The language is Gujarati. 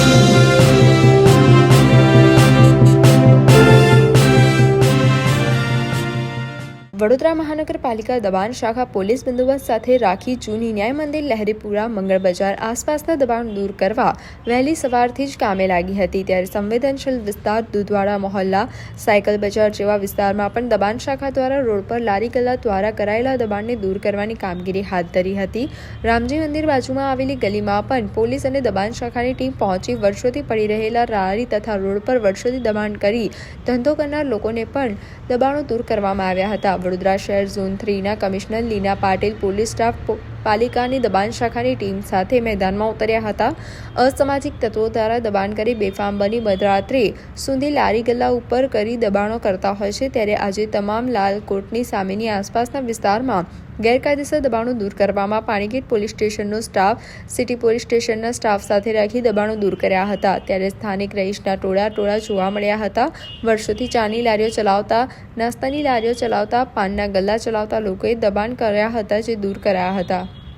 Thank you. વડોદરા મહાનગરપાલિકા દબાણ શાખા પોલીસ બંદોબસ્ત સાથે રાખી જૂની ન્યાય મંદિર લહેરીપુરા મંગળ બજાર આસપાસના દબાણ દૂર કરવા વહેલી સવારથી જ કામે લાગી હતી. ત્યારે સંવેદનશીલ વિસ્તાર દુધવાડા મોહલ્લા સાયકલ બજાર જેવા વિસ્તારમાં પણ દબાણ શાખા દ્વારા રોડ પર લારી ગલ્લા દ્વારા કરાયેલા દબાણને દૂર કરવાની કામગીરી હાથ ધરી હતી. રામજી મંદિર બાજુમાં આવેલી ગલીમાં પણ પોલીસ અને દબાણ શાખાની ટીમ પહોંચી વર્ષોથી પડી રહેલા લારી તથા રોડ પર વર્ષોથી દબાણ કરી ધંધો કરનાર લોકોને પણ દબાણો દૂર કરવામાં આવ્યા હતા. વડોદરા શહેર zone થ્રીના commissioner Leena Patil police staff પાલિકાની દબાણ શાખાની ટીમ સાથે મેદાનમાં ઉતર્યા હતા. અસામાજિક તત્વો દ્વારા દબાણ કરી બેફામ બની મધરાત્રે સુધી લારી ગલ્લા ઉપર કરી દબાણો કરતા હોય છે. ત્યારે આજે તમામ લાલ કોટની સામેની આસપાસના વિસ્તારમાં ગેરકાયદેસર દબાણો દૂર કરવામાં પાણીગેટ પોલીસ સ્ટેશનનો સ્ટાફ, સિટી પોલીસ સ્ટેશનના સ્ટાફ સાથે રાખી દબાણો દૂર કર્યા હતા. ત્યારે સ્થાનિક રહીશના ટોળા ટોળા જોવા મળ્યા હતા. વર્ષોથી ચાની લારીઓ ચલાવતા, નાસ્તાની લારીઓ ચલાવતા, પાનના ગલ્લા ચલાવતા લોકોએ દબાણ કર્યા હતા જે દૂર કરાયા હતા.